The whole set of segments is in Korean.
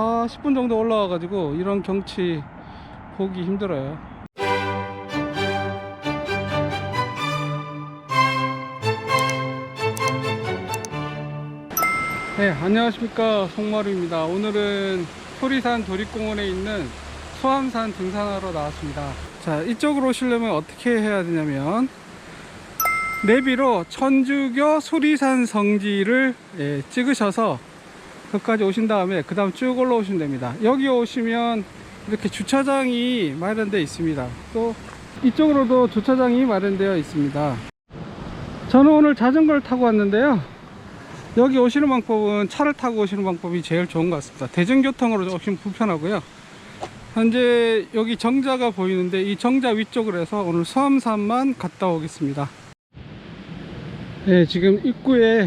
40분 정도 올라와 가지고 이런 경치 보기 힘들어요. 네 안녕하십니까. 송마루입니다. 오늘은 소리산 도립공원에 있는 소암산 등산하러 나왔습니다. 자 이쪽으로 오시려면 어떻게 해야 되냐면 내비로 천주교 소리산 성지를 예, 찍으셔서 거기까지 오신 다음에 그 다음 쭉 올라오시면 됩니다. 여기 오시면 이렇게 주차장이 마련되어 있습니다. 또 이쪽으로도 주차장이 마련되어 있습니다. 저는 오늘 자전거를 타고 왔는데요. 여기 오시는 방법은 차를 타고 오시는 방법이 제일 좋은 것 같습니다. 대중교통으로 조금 불편하고요. 현재 여기 정자가 보이는데 이 정자 위쪽으로 해서 오늘 수암산만 갔다 오겠습니다. 네 지금 입구에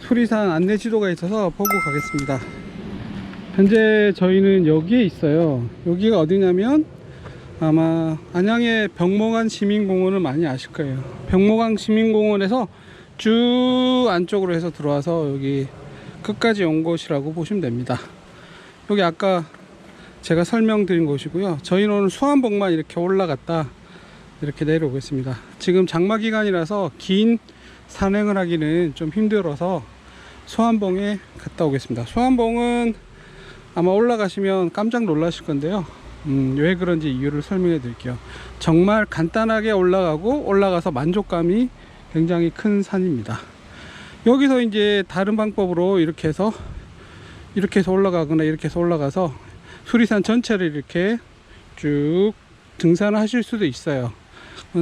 수리산 안내 지도가 있어서 보고 가겠습니다. 현재 저희는 여기에 있어요. 여기가 어디냐면 아마 안양의 병목안 시민공원을 많이 아실 거예요. 병목안 시민공원에서 쭉 안쪽으로 해서 들어와서 여기 끝까지 온 곳이라고 보시면 됩니다. 여기 아까 제가 설명드린 곳이고요. 저희는 오늘 수암봉만 이렇게 올라갔다 이렇게 내려오겠습니다. 지금 장마 기간이라서 긴 산행을 하기는 좀 힘들어서 소암봉에 갔다 오겠습니다. 소암봉은 아마 올라가시면 깜짝 놀라실 건데요. 음, 왜 그런지 이유를 설명해 드릴게요. 정말 간단하게 올라가고 올라가서 만족감이 굉장히 큰 산입니다. 여기서 이제 다른 방법으로 이렇게 해서 이렇게 해서 올라가거나 이렇게 해서 올라가서 수리산 전체를 이렇게 쭉 등산을 하실 수도 있어요.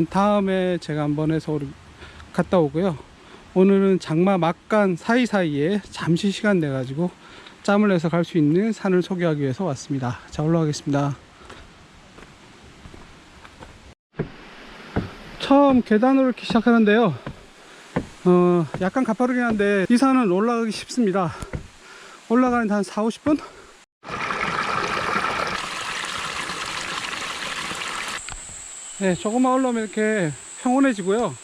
다음에 제가 한번 해서 갔다 오고요 오늘은 장마 막간 사이사이에 잠시 시간 내 가지고 짬을 내서 갈 수 있는 산을 소개하기 위해서 왔습니다. 자 올라가겠습니다. 처음 계단으로 이렇게 시작하는데요. 어 약간 가파르긴 한데 이 산은 올라가기 쉽습니다. 올라가는데 한 4, 50분? 네 조금만 올라오면 이렇게 평온해지고요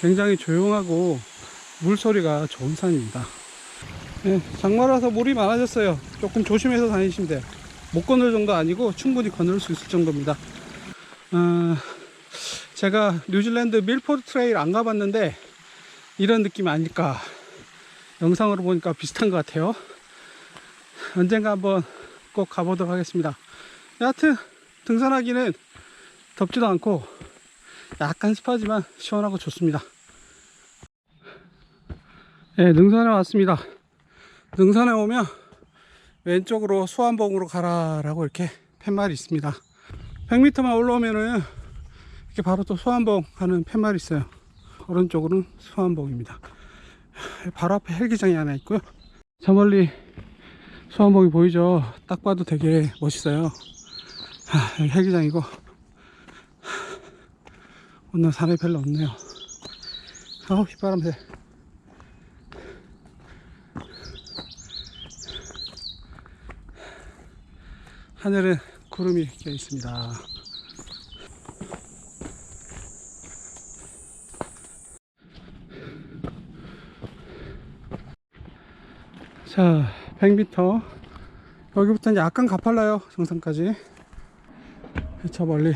굉장히 조용하고 물소리가 좋은 산입니다. 네, 장마라서 물이 많아졌어요. 조금 조심해서 다니시면 돼요. 못 건널 정도 아니고 충분히 건널 수 있을 정도입니다. 어, 제가 뉴질랜드 밀포드 트레일 안 가봤는데 이런 느낌이 아닐까 영상으로 보니까 비슷한 것 같아요. 언젠가 한번 꼭 가보도록 하겠습니다. 여하튼 등산하기는 덥지도 않고 약간 습하지만 시원하고 좋습니다. 네, 능선에 왔습니다. 능선에 오면 왼쪽으로 수암봉으로 가라 라고 이렇게 팻말이 있습니다. 100m만 올라오면은 이렇게 바로 또 수암봉 가는 팻말이 있어요. 오른쪽으로는 수암봉입니다. 바로 앞에 헬기장이 하나 있고요. 저 멀리 수암봉이 보이죠? 딱 봐도 되게 멋있어요. 하, 여기 헬기장이고 오늘 산에 별로 없네요. 아우 휘바람 새. 하늘은 구름이 껴 있습니다. 자 100m 여기부터 이제 약간 가팔라요 정상까지. 저 멀리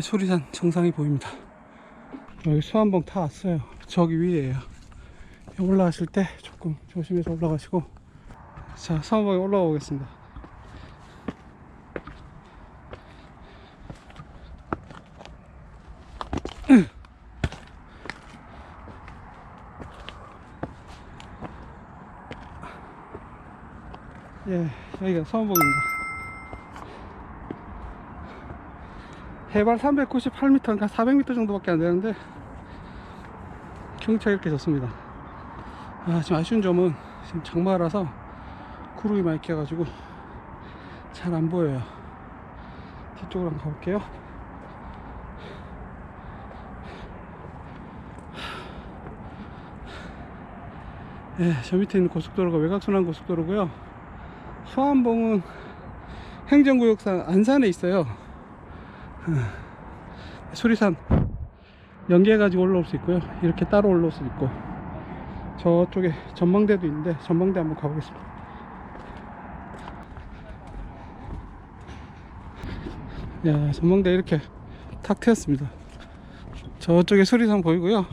소리산 정상이 보입니다. 여기 수암봉 타 왔어요. 저기 위에요. 올라가실 때 조금 조심해서 올라가시고 자 수암봉에 올라가 보겠습니다. 예, 여기가 서원봉입니다. 해발 398m인가 400m 정도밖에 안 되는데 경치가 이렇게 좋습니다. 아, 지금 아쉬운 점은 지금 장마라서 구름이 많이 껴가지고 잘 안 보여요. 뒤쪽으로 한번 가볼게요. 예, 저 밑에 있는 고속도로가 외곽순환 고속도로고요. 소암봉은 행정구역산 안산에 있어요. 수리산 연계해 가지고 올라올 수 있고요. 이렇게 따로 올라올 수 있고. 저쪽에 전망대도 있는데 전망대 한번 가보겠습니다. 야 전망대 이렇게 탁 트였습니다. 저쪽에 수리산 보이고요.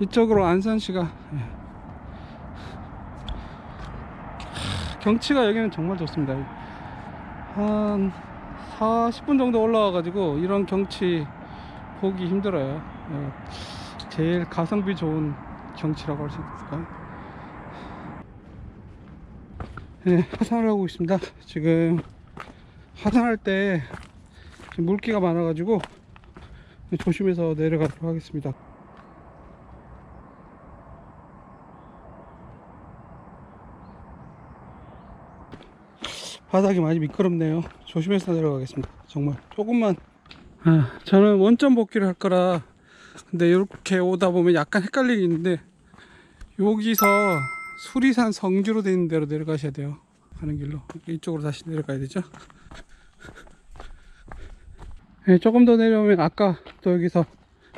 이쪽으로 안산시가 예. 경치가 여기는 정말 좋습니다. 한 40분 정도 올라와가지고 이런 경치 보기 힘들어요. 예. 제일 가성비 좋은 경치라고 할 수 있을까요? 네, 하산을 하고 있습니다. 지금 하산할 때 물기가 많아 가지고 조심해서 내려가도록 하겠습니다. 바닥이 많이 미끄럽네요. 조심해서 내려가겠습니다. 정말 조금만. 아, 저는 원점 복귀를 할 거라 근데 이렇게 오다 보면 약간 헷갈리기 있는데 여기서 수리산 성주로 되어 있는 데로 내려가셔야 돼요. 가는 길로 이쪽으로 다시 내려가야 되죠. 네, 조금 더 내려오면 아까 또 여기서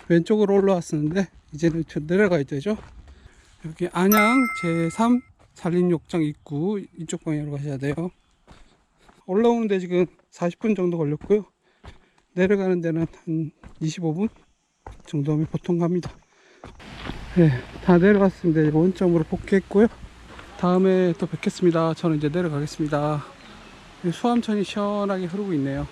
왼쪽으로 올라왔었는데 이제는 저 내려가야 되죠. 여기 안양 제3 산림욕장 입구 이쪽 방향으로 가셔야 돼요. 올라오는데 지금 40분 정도 걸렸고요. 내려가는 데는 한 25분 정도면 보통 갑니다. 네, 다 내려갔습니다. 원점으로 복귀했고요. 다음에 또 뵙겠습니다. 저는 이제 내려가겠습니다. 수암천이 시원하게 흐르고 있네요.